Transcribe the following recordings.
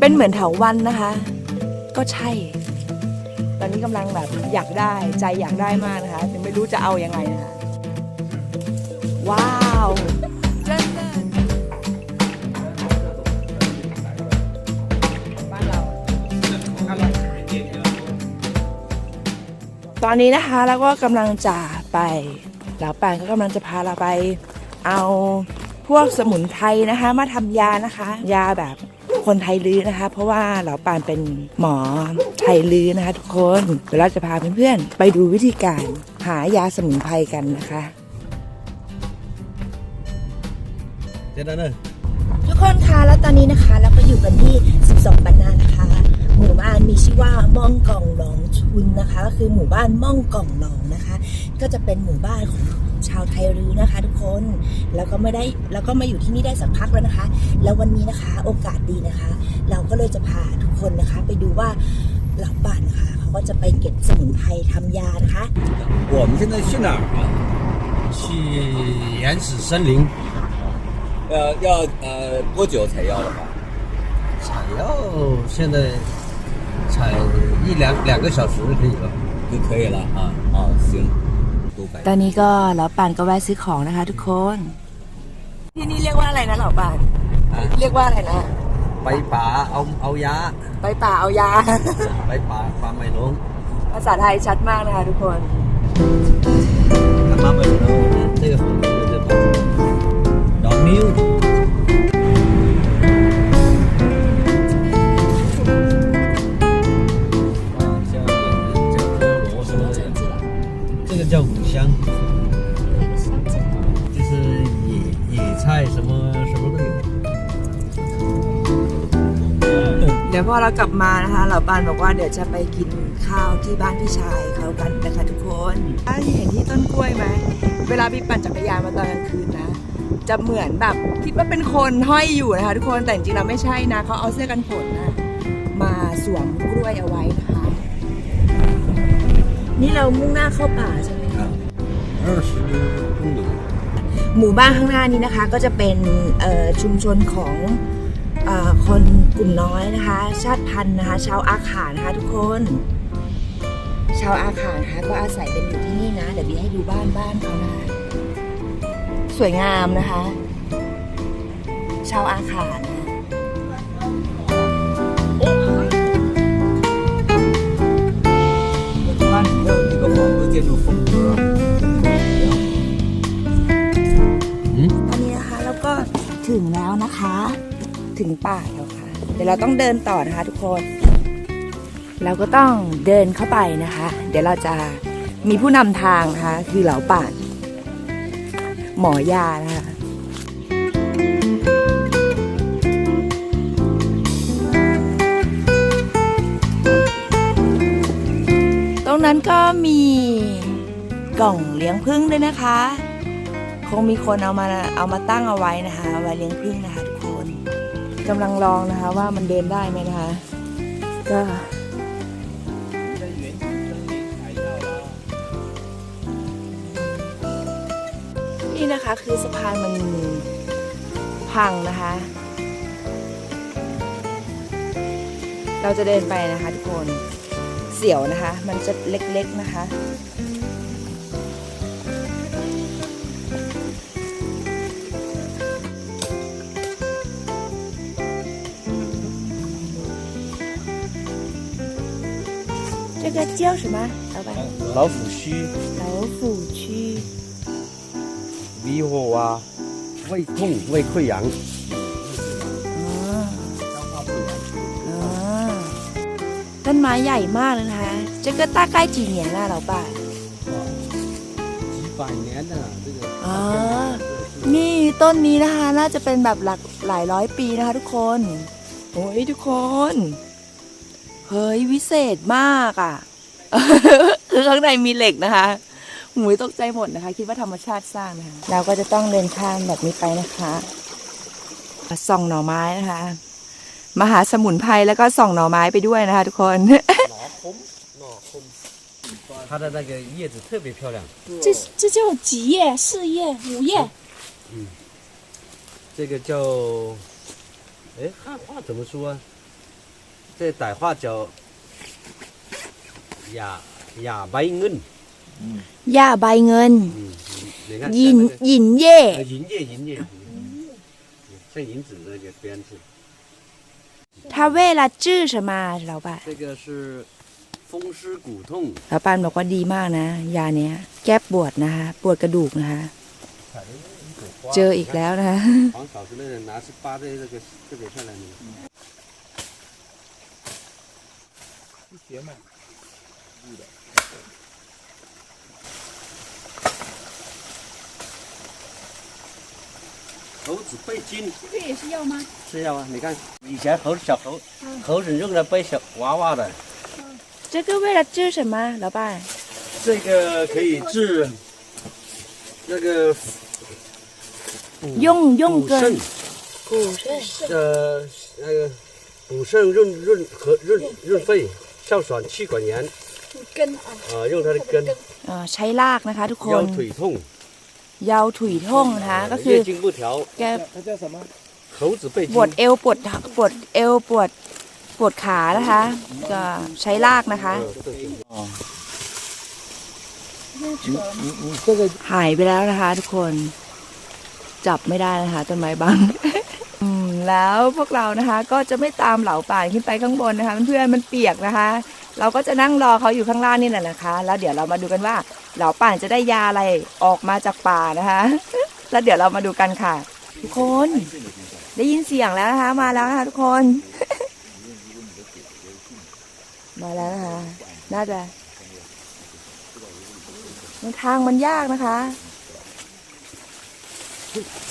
เป็นเหมือนเถาวันนะคะ ก็ใช่ ตอนนี้กำลังแบบอยากได้ใจอยากได้มากนะคะยังไม่รู้จะเอายังไงนะคะ ว้าวตอนนี้นะคะแล้วก็กำลังจะไป หลาปานก็กำลังจะพาเราไปเอาพวกสมุนไพรนะคะ มาทำยานะคะ ยาแบบคนไทยลื้อนะคะ เพราะว่าเหลาปานเป็นหมอไทยลื้อนะคะ ทุกคนเดี๋ยวเราจะพาเพื่อนๆไปดูวิธีการหายาสมุนไพรกันนะคะ เจ๊นั่นเนอ ทุกคนคะแล้วตอนนี้นะคะเราก็อยู่กันที่ 12บรรณานะคะ หมู่บ้านมีชื่อว่าม่องกองหนองชุนนะคะ ก็คือหมู่บ้านม่องกองหนองนะคะ ก็จะเป็นหมู่บ้านของชาวไทยรื้อนะคะ ทุกคนแล้วก็ไม่ได้แล้วก็มาอยู่ที่นี่ได้สักพักแล้วนะคะ แล้ววันนี้นะคะโอกาสดีนะคะ เราก็เลยจะพาทุกคนนะคะ ไปดูว่าเหล่าป่านนะคะเขาก็จะไปเก็บสมุนไพรทำยานะคะ 我们现在去哪儿啊？去原始森林 呃，要呃多久才要的话？采药，现在采一两两个小时可以了。就可以了啊啊，行，都白 ตอนนี้ก็เหล่าป่านก็แวะซื้อของนะคะ ทุกคน ที่นี่เรียกว่าอะไรนะเหล่าป่าน 啊， เรียกว่าอะไรนะ ไปป่าเอาเอายา ไปป่าเอายา ไปป่าป่าไม่ลง ภาษาไทยชัดมากนะคะทุกคน 干嘛没有？这个红牛的这包，老 牛。啊，像这个罗说的，这个叫五香，就是野野菜什么什么都有。 เดี๋ยวพอเรากลับมานะคะเหล่าปานบอกว่าเดี๋ยวจะไปกินข้าวที่บ้านพี่ชายเขากันนะคะทุกคนเห็นที่ต้นกล้วยไหมเวลาพี่ปั่นจักรยานมาตอนกลางคืนนะ จะเหมือนแบบคิดว่าเป็นคนห้อยอยู่นะคะ ทุกคนแต่จริงๆเราไม่ใช่นะเขาเอาเสื้อกันฝนนะมาสวมกล้วยเอาไว้นะคะนี่เรามุ่งหน้าเข้าป่าใช่ไหมครับหมู่บ้านข้างหน้านี้นะคะ ก็จะเป็นชุมชนของคนกลุ่มน้อยนะคะ ชาติพันธุ์นะคะ ชาวอาขานะคะทุกคน ชาวอาขานะคะก็อาศัยเป็นอยู่ที่นี่นะ เดี๋ยวบีให้ดูบ้านบ้านเขานะคะ สวยงามนะคะ ชาวอาขาดบ้านเที่ยวรก็ของเจนูฟงเดียวตอนนี้นะคะแล้วก็ถึงแล้วนะคะ ถึงป่าแล้วค่ะ เดี๋ยวเราต้องเดินต่อนะคะทุกคน เราก็ต้องเดินเข้าไปนะคะ เดี๋ยวเราจะมีผู้นำทางนะคะ คือเหล่าป่า หมอยานะคะตรงนั้นก็มีกล่องเลี้ยงผึ้งด้วยนะคะ คงมีคนเอามาเอามาตั้งเอาไว้นะคะไว้เลี้ยงผึ้งนะคะทุกคนกำลังลองนะคะว่ามันเดินได้ไหมนะคะ ก็ นี่นะคะคือสะพานมันพังนะคะ เราจะเดินไปนะคะทุกคนเสียวนะคะ มันจะเล็กๆนะคะ 这个叫什么？老板，老虎须、老虎区。 迷火啊，胃痛、胃溃疡。哦哦ต้นไม้ใหญ่มากเลยนะคะ这个大概几年了老板几百年的这个。 อ๋อ นี่ต้นนี้นะคะ น่าจะเป็นแบบหลักหลายร้อยปีนะคะทุกคน โอ้ยทุกคน เฮ้ยวิเศษมากอ่ะ คือข้างในมีเหล็กนะคะ หูยตกใจหมดนะคะ คิดว่าธรรมชาติสร้างนะคะ เราก็จะต้องเดินข้ามแบบนี้ไปนะคะส่องหน่อไม้นะคะ มาหาสมุนไพรแล้วก็ส่องหน่อไม้ไปด้วยนะคะ ทุกคน หนอคมหนอคม 它的那个叶子特别漂亮。这这叫几叶？四叶、五叶？这个叫，哎，汉话怎么说啊？这傣话叫哑哑白恩。 หญ้าใบเงิน 嗯，你看 หยิน 像那个 หยินเย่ 呃银叶银叶，像银子那个编制。 ถ้าเวลาจื้อ什么老板这个是风湿骨痛， แล้วปานบอกว่าดีมากนะ ยาเนี้ย แก้ปวดนะคะ ปวดกระดูกนะคะ เจออีกแล้วนะคะ 黄嫂子那人拿去扒的这个这个下来呢。 猴子背筋这个也是药吗？是药啊！你看以前猴小猴猴子用来背小娃娃的，这个为了治什么老板这个可以治那个用用个补肾，骨肾呃，那个补肾润润和润润肺，消爽气管炎根啊，啊，用它的根。 เอ่อใช้รากนะคะ ทุกค 腰 น 腿痛， ยาวถุยท่งนะคะก็คือแกปวดเอวปวดปวดเอวปวดปวดขานะคะ ก็ใช้ลากนะคะหายไปแล้วนะคะ ทุกคนจับไม่ได้นะคะต้นไม้บางแล้วพวกเรานะคะ ก็จะไม่ตามเหล่าป่าขึ้นไปข้างบนนะคะเพื่อนมันเปียกนะคะ เราก็จะนั่งรอเขาอยู่ข้างล่างนี่แหละนะคะ แล้วเดี๋ยวเรามาดูกันว่า เหล่าป่านจะได้ยาอะไรออกมาจากป่านะคะ แล้วเดี๋ยวเรามาดูกันค่ะ ทุกคน ได้ยินเสียงแล้วนะคะ มาแล้วนะคะทุกคน มาแล้วนะคะ น่าจะทางมันยากนะคะ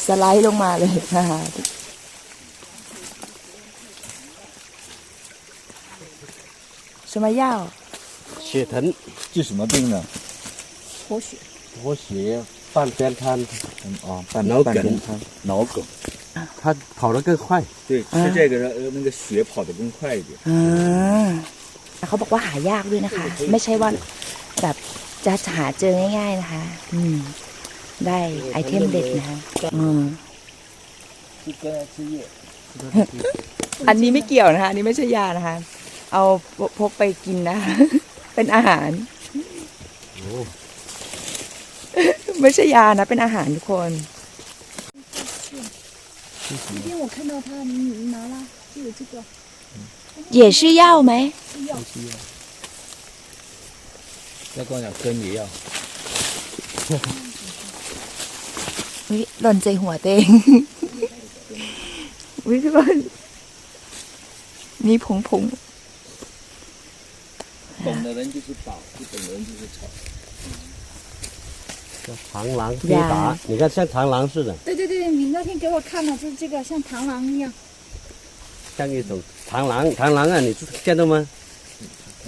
สไลด์ลงมาเลยนะคะ什么药？血疼、治什么病呢？ 活血。活血，半边瘫，嗯哦，半脑梗半边瘫，脑梗。他跑得更快。对，吃这个呃那个血跑得更快一点。 อ่าเขาบอกว่าหายากด้วยนะคะ ไม่ใช่ว่าแบบจะหาเจอง่ายๆนะคะ อืม ได้ไอเทมเด็ดนะคะอืม 吃根吃叶。 อันนี้ไม่เกี่ยวนะคะ อันนี้ไม่ใช่ยานะคะ เอาพกไปกินนะคะ เป็นอาหาร ไม่ใช่ยานะ เป็นอาหารทุกคน 那天我看到他拿了，就有这个也是药ไหม 药。再跟我讲根也要。 วิหล่นใจหัวเตง วิทุกคนมีผงผง 懂的人就是宝，不懂的人就是草。 螳螂飞打你看像螳螂似的。对对对你那天给我看的就是这个像螳螂一样。像一种螳螂螳螂啊你见到吗？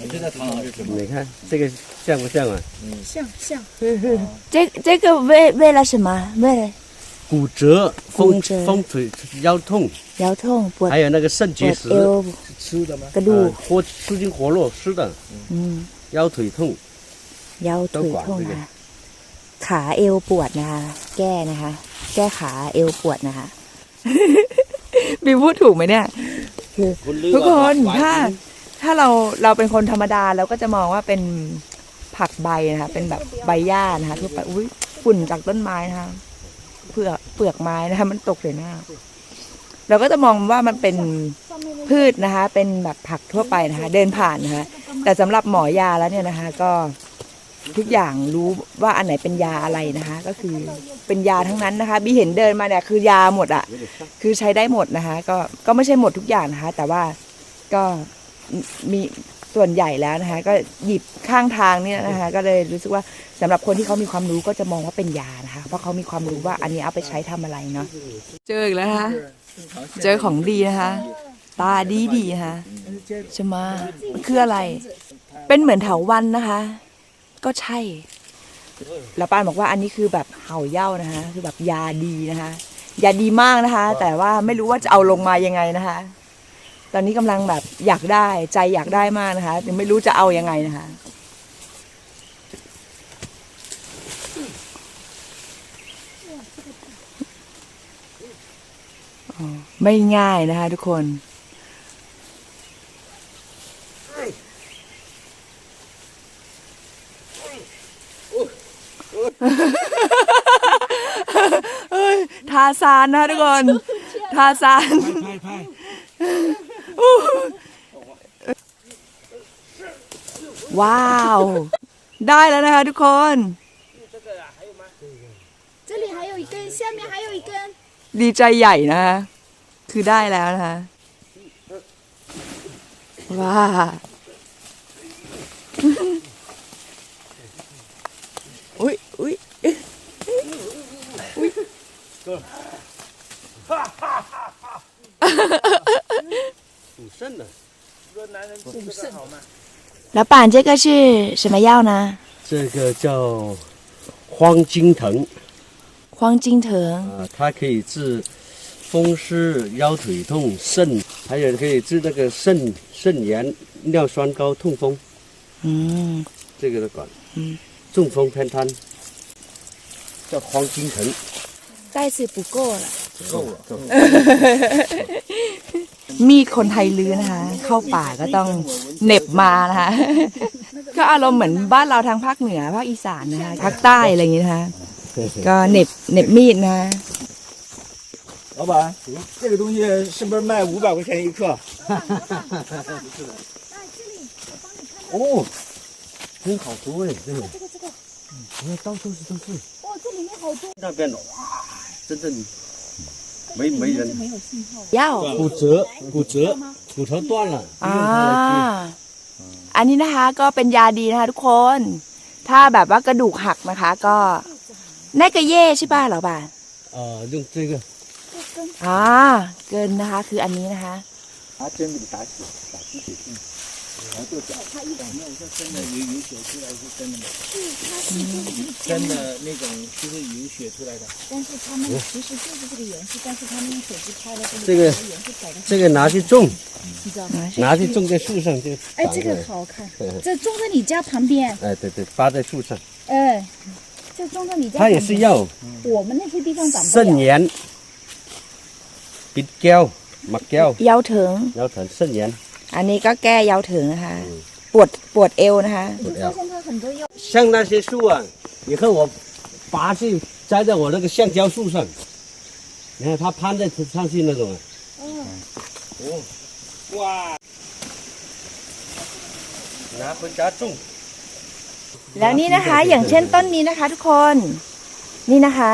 你知道螳螂是什么。你看这个像不像啊？像像。这这个为为了什么？为了骨折风风腿腰痛。腰痛还有那个肾结石。吃的吗？活吃进活络吃的。嗯。腰腿痛。腰腿痛啊。 ขาเอวปวดนะคะ แก้นะคะ แก้ขาเอวปวดนะคะบีพูดถูกไหมเนี่ยทุกคนถ้าถ้าเราเราเป็นคนธรรมดาเราก็จะมองว่าเป็นผักใบนะคะ เป็นแบบใบหญ้านะคะทั่วไปอุ้ยฝุ่นจากต้นไม้นะคะเปลือกเปลือกไม้นะคะ มันตกใส่หน้า เราก็จะมองว่ามันเป็นพืชนะคะ เป็นแบบผักทั่วไปนะคะ เดินผ่านนะคะ แต่สำหรับหมอยาแล้วเนี่ยนะคะ ก็ ทุกอย่างรู้ว่าอันไหนเป็นยาอะไรนะคะ ก็คือเป็นยาทั้งนั้นนะคะบีเห็นเดินมาเนี่ยคือยาหมดอะคือใช้ได้หมดนะคะ ก็ก็ไม่ใช่หมดทุกอย่างนะคะ แต่ว่าก็มีส่วนใหญ่แล้วนะคะ ก็หยิบข้างทางเนี่ยนะคะ ก็เลยรู้สึกว่าสำหรับคนที่เขามีความรู้ก็จะมองว่าเป็นยานะคะ เพราะเขามีความรู้ว่าอันนี้เอาไปใช้ทำอะไรเนาะเจออีกแล้วนะคะเจอของดีนะคะตาดีดีนะคะใช่ไหมมันคืออะไร เป็นเหมือนเถาวันนะคะ ก็ใช่ แล้วป้านบอกว่าอันนี้คือแบบเห่าเย่านะคะ คือแบบยาดีนะคะ ยาดีมากนะคะ แต่ว่าไม่รู้ว่าจะเอาลงมายังไงนะคะ ตอนนี้กำลังแบบอยากได้ใจอยากได้มากนะคะยังไม่รู้จะเอายังไงนะคะไม่ง่ายนะคะทุกคน เฮ้ย ทาซานนะคะทุกคน ทาซาน ว้าว ได้แล้วนะคะทุกคน 这里还有一根，下面还有一根。 ดีใจใหญ่นะคะ คือได้แล้วนะคะ ว้า 老板，这个是什么药呢？这个叫黄金藤黄金藤。啊，它可以治风湿、腰腿痛、肾，还有可以治那个肾肾炎、尿酸高、痛风，嗯，这个都管。嗯，中风偏瘫叫黄金藤。 袋子不够了。够了，够了。 มีดคนไทยลื้อนะคะ เข้าป่าก็ต้องเหน็บมานะคะ ก็อารมณ์เหมือนบ้านเราทางภาคเหนือภาคอีสานนะคะภาคใต้อะไรอย่างงี้นะคะ ก็เหน็บเหน็บมีดนะคะ 老板，这个东西是不是卖五百块钱一克？哦，真好多哎，这个。这个这个，你看到处是都是，哇，这里面好多。那边哇， 真正没没人。没有信号。 เย้า 骨折，骨折，骨头断了。 อ่าอันนี้นะคะก็เป็นยาดีนะคะทุกคน ถ้าแบบว่ากระดูกหักนะคะ ก็น่ากระเย่ใช่ป่ะเหรอป่ะ 呃，用这个 อ่าเกินนะคะ คืออันนี้นะคะ 它就假的，你看，真的有有血出来是真的吗？它是真的。那种就是有血出来的，但是他们其实就是这个颜色，但是他们用手机拍的这个，这个拿去种，你知道吗？拿去种在树上就长。哎，这个好看，这种在你家旁边。哎，对对，发在树上。哎，这种在你家。它也是药。我们那些地方长不。肾炎、病脚、麻脚、腰疼、腰疼、肾炎。 อันนี้ก็แก้เยาถึงนะคะ ปวดปวดเอวนะคะ 你发现它很多药，像那些树啊，以后我拔去栽在我那个橡胶树上，你看它攀在上去那种啊。哦，哇！拿回家种。 แล้วนี่นะคะ อย่างเช่นต้นนี้นะคะ ทุกคนนี่นะคะ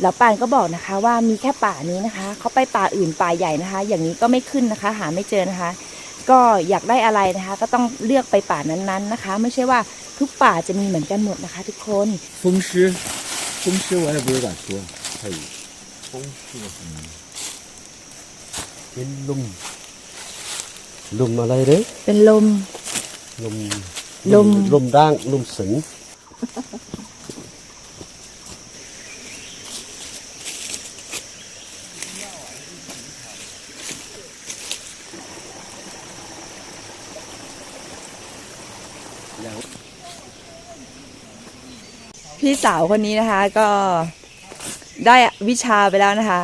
แล้วปานก็บอกนะคะ ว่ามีแค่ป่านี้นะคะเขาไปป่าอื่นป่าใหญ่นะคะ อย่างนี้ก็ไม่ขึ้นนะคะ หาไม่เจอนะคะ ก็อยากได้อะไรนะคะ ก็ต้องเลือกไปป่านั้นๆนะคะ ไม่ใช่ว่าทุกป่าจะมีเหมือนกันหมดนะคะ ทุกคน 风湿，风湿我也不是敢说，可以。风湿，เป็นลมลมอะไรเด้ เป็นลม ลม ลม ลมด่างลมสิง พี่สาวคนนี้นะคะก็ได้วิชาไปแล้วนะคะ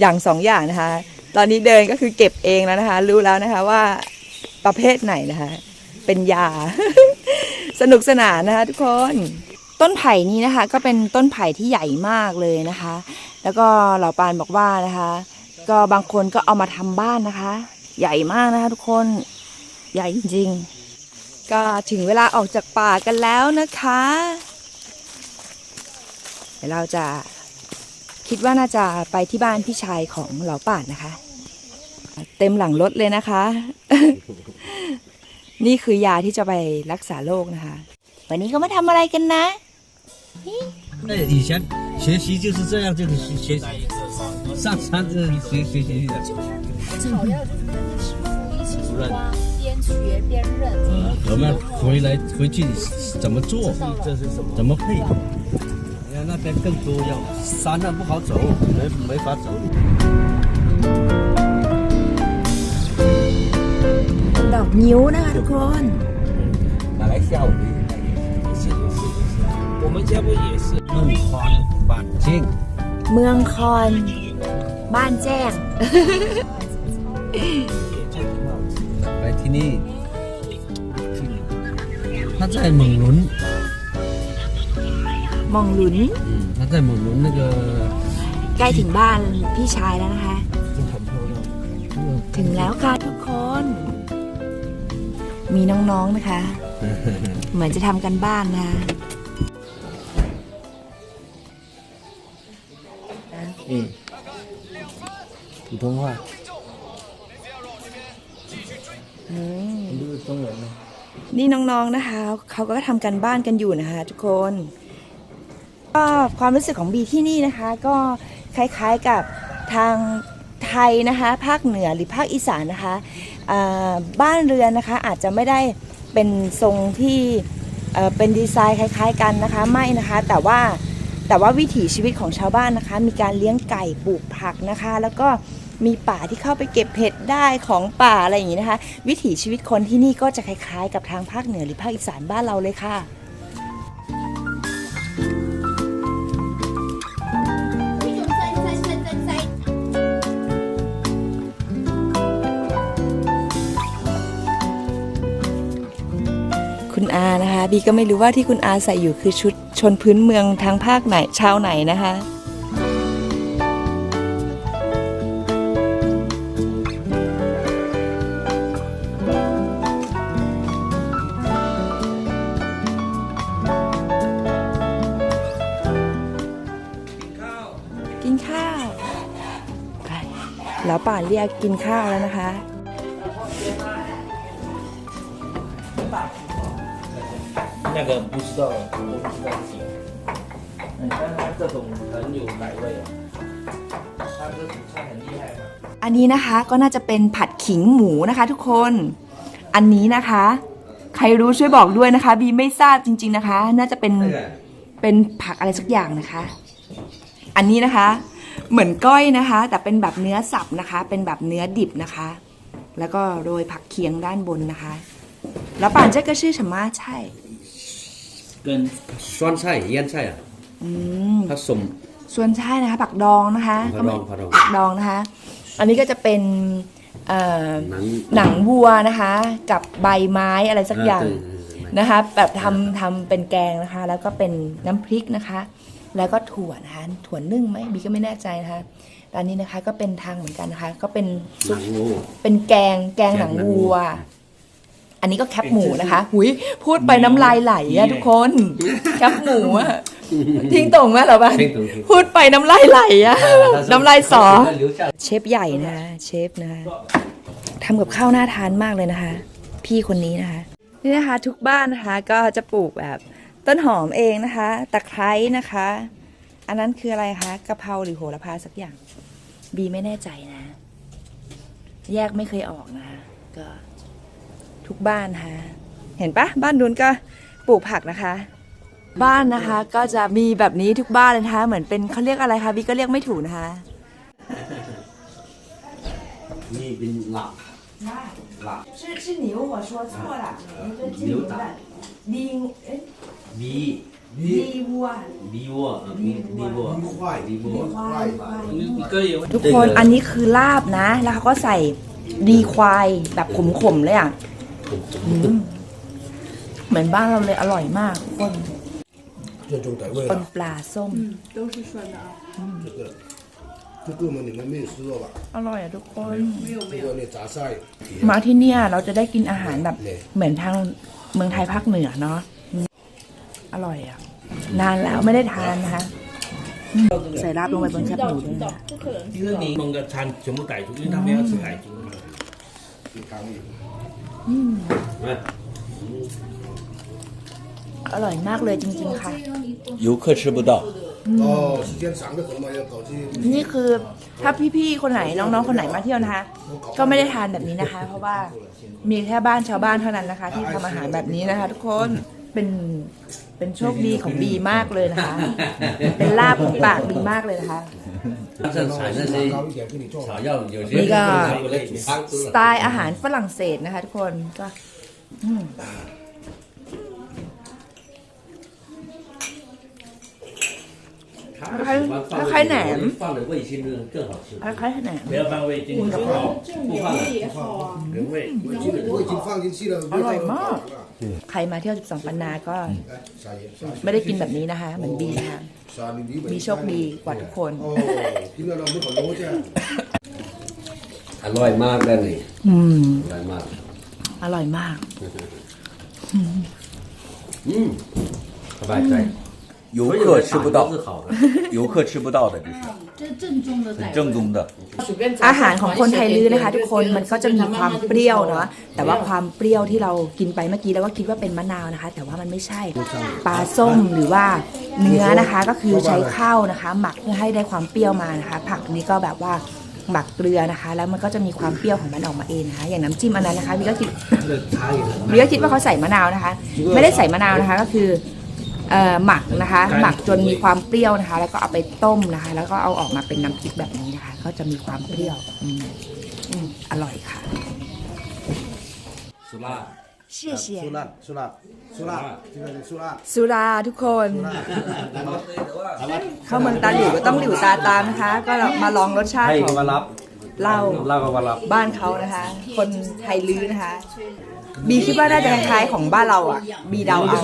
อย่างสองอย่างนะคะ ตอนนี้เดินก็คือเก็บเองแล้วนะคะ รู้แล้วนะคะว่าประเภทไหนนะคะ เป็นยา สนุกสนานนะคะ ทุกคนต้นไผ่นี้นะคะ ก็เป็นต้นไผ่ที่ใหญ่มากเลยนะคะ แล้วก็เหล่าปานบอกว่านะคะ ก็บางคนก็เอามาทำบ้านนะคะ ใหญ่มากนะคะ ทุกคนใหญ่จริง ๆ ก็ถึงเวลาออกจากป่ากันแล้วนะคะ เดี๋ยวเราจะคิดว่าน่าจะไปที่บ้านพี่ชายของเหล่าป่านนะคะ เต็มหลังรถเลยนะคะ นี่คือยาที่จะไปรักษาโรคนะคะ วันนี้ก็มาทำอะไรกันนะ 那以前学习就是这样，就是学学上山就是学学习的。草药就是跟着师傅一起去挖，边学边认。我们回来回去怎么做？这是什么？怎么配？ 你看那边更多药，山上不好走，没没法走。 ดอกนิ้วนะคะทุกคน 拿来吓我们。我们家不也是？弄宽板筋， 京， เมืองคอน บ้านแจ้ง 来听你。他在蒙伦， มองหลุน 嗯，他在蒙伦那个 ใกล้ถึงบ้านพี่ชายแล้วนะคะ 就很漂亮。 ถึงแล้วค่ะทุกคน มีน้องๆนะคะ เหมือนจะทำกันบ้านนะคะ 嗯，普通话。你不是中文吗？ นี่น้องๆนะคะ เขาก็ทำกันบ้านกันอยู่นะคะ ทุกคน ก็ความรู้สึกของบีที่นี่นะคะ ก็คล้ายๆกับทางไทยนะคะภาคเหนือหรือภาคอีสานนะคะบ้านเรือนนะคะอาจจะไม่ได้เป็นทรงที่เอ่อเป็นดีไซน์คล้าย ๆ กันนะคะไม่นะคะแต่ว่าแต่ว่าวิถีชีวิตของชาวบ้านนะคะ มีการเลี้ยงไก่ปลูกผักนะคะ แล้วก็มีป่าที่เข้าไปเก็บเห็ดได้ของป่าอะไรอย่างนี้นะคะ วิถีชีวิตคนที่นี่ก็จะคล้ายๆ กับทางภาคเหนือหรือภาคอีสานบ้านเราเลยค่ะ อานะคะบีก็ไม่รู้ว่าที่คุณอาใส่อยู่คือชุดชนพื้นเมืองทางภาคไหนชาวไหนนะคะกินข้าวแล้วป่าเรียกกินข้าวแล้วนะคะ 那个不知道，我不知道几。嗯，但是它这种很有奶味哦。它这煮菜很厉害嘛。 อันนี้นะคะก็น่าจะเป็นผัดขิงหมูนะคะ ทุกคน อันนี้นะคะ ใครรู้ช่วยบอกด้วยนะคะ บีไม่ทราบจริง ๆนะคะ น่าจะเป็นเป็นผักอะไรสักอย่างนะคะ อันนี้นะคะ เหมือนก้อยนะคะ แต่เป็นแบบเนื้อสับนะคะ เป็นแบบเนื้อดิบนะคะ แล้วก็โรยผักเคียงด้านบนนะคะ แล้วป่านเจ๊ก็ชื่อฉมาใช่ เกินซ้อนไส้เยี่ยนไส้อะผสม ส่วนใช่นะคะผักดองนะคะผักดองผักดอง ผักดองนะคะ อันนี้ก็จะเป็นหนังวัวนะคะ กับใบไม้อะไรสักอย่างนะคะ แบบทำทำเป็นแกงนะคะ แล้วก็เป็นน้ำพริกนะคะ แล้วก็ถั่วนะคะถั่วนึ่งไหมบีก็ไม่แน่ใจนะคะร้นนี้นะคะก็เป็นทางเหมือนกันนะคะ ก็เป็นเป็นแกงแกงหนังวัว อันนี้ก็แคปหมูนะคะหุยพูดไปน้ำลายไหลอะทุกคน แคปหมูอะทิ้งตรงไหมเหรอบ้านพูดไปน้ำลายไหลอะน้ำลายสอเชฟใหญ่นะเชฟนะคะทำกับข้าวน่าทานมากเลยนะคะ พี่คนนี้นะคะ นี่นะคะ ทุกบ้านนะคะ ก็จะปลูกแบบต้นหอมเองนะคะตะไคร้นะคะ อันนั้นคืออะไรคะกะเพราหรือโหระพาสักอย่าง บีไม่แน่ใจนะ แยกไม่เคยออกนะก็ ทุกบ้านนะคะเห็นปะบ้านนู้นก็ปลูกผักนะคะ บ้านนะคะ ก็จะมีแบบนี้ทุกบ้านเลยนะคะ เหมือนเป็นเขาเรียกอะไรคะบีก็เรียกไม่ถูกนะคะ 你bin辣辣是是牛，我说错了，一个牛杂牛哎米牛窝米窝呃米米窝米块米窝你你可以 ทุกคนอันนี้คือลาบนะ แล้วเขาก็ใส่ดีควายแบบขมๆเลยอ่ะอืม เหมือนบ้านเราเลยอร่อยมากทุกคน 这种傣味 ปน 了， ปลาส้ม 这个这个嘛你们没有吃过吧？ อร่อยอ่ะทุกคน 这个那杂菜底 มาที่เนี่ยเราจะได้กินอาหารแบบ เหมือนทางเมืองไทยภาคเหนือเนาะอืมอร่อยอ่ะ นานแล้วไม่ได้ทานนะคะอืมใส่ลาบลงไปบนแคบหมูด้วยนะ 其实你弄个餐全部傣族，因为他们要吃傣族嘛。是汤里。 อร่อยมากเลยจริงๆค่ะ 游客吃不到。哦，时间长的可能嘛要搞去。 นี่คือถ้าพี่ๆ คนไหนน้องๆ คนไหนมาเที่ยวนะคะ ก็ไม่ได้ทานแบบนี้นะคะ เพราะว่ามีแค่บ้านชาวบ้านเท่านั้นนะคะ ที่ทำอาหารแบบนี้นะคะ ทุกคนเป็นเป็นโชคดีของบีมากเลยนะคะ เป็นลาบของปากบีมากเลยนะคะ 这采 那些高一点给你做草好。药，有些那个回来煮汤 ส 吃 ไต 了。 ล์อาหารฝรั่งเศสนะคะ ทุกคนก็อืม 他不喜欢放开奶味精，放点味精的更好吃。 คล้ายๆขนม 不要放味精，不好，不放了，也好啊。原味。我已经我已经放进去了，味道都跑了。 ใครมาเที่ยว 12 ปันนาก็ 来，撒盐，撒 ไม่ได้กินแบบนี้นะคะ เหมือนบีค่ะ 撒你你 บีโชคดีกว่าทุกคน 哦，听到了没好罗家。อร่อยมากเลยนี่ อืม อร่อยมาก อร่อยมาก อืมสบายใจ 游客吃不到所以我打都是好的。游客吃不到的，这是这正宗的很傣正宗的。 อาหารของคนไทยลื้อนะคะ ทุกคนมันก็จะมีความเปรี้ยวเนาะแต่ว่าความเปรี้ยวที่เรากินไปเมื่อกี้เราก็คิดว่าเป็นมะนาวนะคะ แต่ว่ามันไม่ใช่ปลาส้มหรือว่าเนื้อนะคะ ก็คือใช้ข้าวนะคะ หมักเพื่อให้ได้ความเปรี้ยวมานะคะ ผักนี้ก็แบบว่าหมักเกลือนะคะ แล้วมันก็จะมีความเปรี้ยวของมันออกมาเองนะคะ อย่างน้ำจิ้มอันนั้นนะคะวิก็คิดวิก็คิดว่าเขาใส่มะนาวนะคะ ไม่ได้ใส่มะนาวนะคะก็คือเอ่อ หมักนะคะ หมักจนมีความเปรี้ยวนะคะ แล้วก็เอาไปต้มนะคะ แล้วก็เอาออกมาเป็นน้ำพริกแบบนี้นะคะ ก็จะมีความเปรี้ยวอร่อยค่ะ สุรา谢谢สุราสุราสุราสุราสุราทุกคน เข้าเมืองตาหลิวก็ต้องหลิวตาตามนะคะ ก็มาลองรสชาติของก็มาเล่าเหล้าก็มารับบ้านเขานะคะ คนไทยลื้อนะคะ บีคิดว่าน่าจะคล้ายๆของบ้านเราอะ บีเดาเอา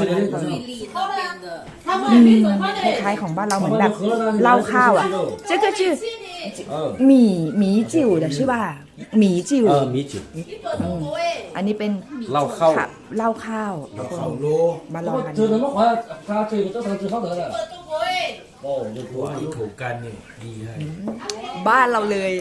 อืมคล้ายของบ้านเราเหมือนแบบเล่าข้าวอะก็ชื่อหมี่หมี่จิ๋วแต่ชื่อว่าหมี่จิ๋วอันนี้เป็นเล่าข้าวเล่าข้าวเขมาลองกันเธอเดินมาขวาพาเธอเจ้างเธอข้าเถอโอ้ยถูกกันนี่ดีให้บ้านเราเลย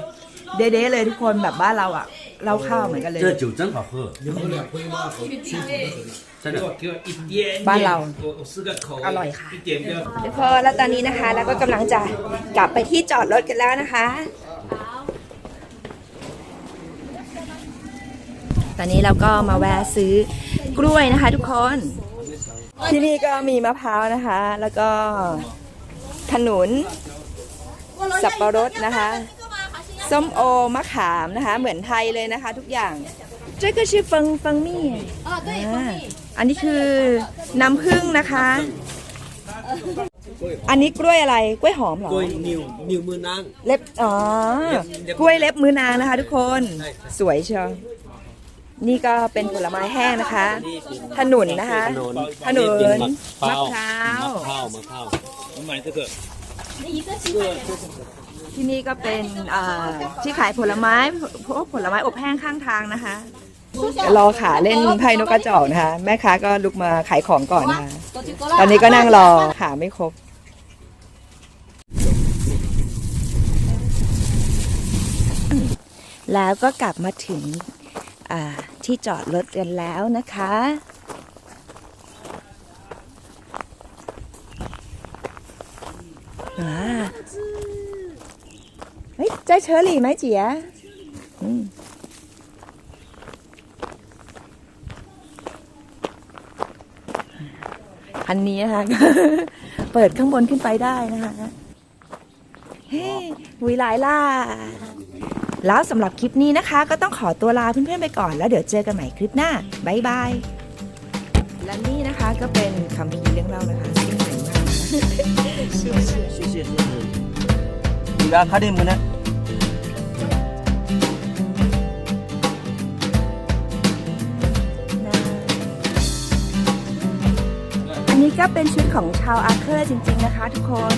เด๊ๆเลยทุกคนแบบบ้านเราอะ เหล้าข้าวเหมือนกันเลย 这酒真好喝，你喝两杯嘛，好舒服的很。真的。给我给我一点点，บ้านเรา 我我试个口，อร่อยค่ะ 一点不要。 ทุกคนแล้วตอนนี้นะคะ แล้วก็กำลังจะกลับไปที่จอดรถกันแล้วนะคะ ตอนนี้เราก็มาแวะซื้อกล้วยนะคะ ทุกคน ที่นี่ก็มีมะพร้าวนะคะ แล้วก็ขนุน สับปะรดนะคะ ส้มโอมะขามนะคะ เหมือนไทยเลยนะคะ ทุกอย่าง这个是蜂蜂蜜啊，对，蜂蜜。 อันนี้คือน้ำผึ้งนะคะ อันนี้กล้วยอะไร กล้วยหอมเหรอ กล้วยนิ้วนิ้วมือนาง เล็บ อ๋อ กล้วยเล็บมือนางนะคะ ทุกคน สวยเชียว นี่ก็เป็นผลไม้แห้งนะคะ ขนุนนะคะ ขนุน มะพร้าว มะพร้าวมะพร้าว 我买这个， ที่นี่ก็เป็นอ่าที่ขายผลไม้พวกผลไม้อบแห้งข้างทางนะคะรอขาเล่นไพ่นกกระจอกนะคะ แม่ค้าก็ลุกมาขายของก่อนนะคะตอนนี้ก็นั่งรอขาไม่ครบแล้วก็กลับมาถึงอ่าที่จอดรถกันแล้วนะคะ อ่าเฮ้ยใจเชอรี่ไหมเจียอืมอันนี้นะคะ เปิดข้างบนขึ้นไปได้นะคะเฮ้ยวิไลล่า แล้วสำหรับคลิปนี้นะคะ ก็ต้องขอตัวลาเพื่อนๆไปก่อนแล้วเดี๋ยวเจอกันใหม่คลิปหน้าบายบาย และนี่นะคะก็เป็นคำพีร์เรื่องเล่านะคะซึ่งสวยมากนะคะ 你家看的没呢？ ก็เป็นชุดของชาวอาร์เคอร์จริง ๆ นะคะ ทุกคน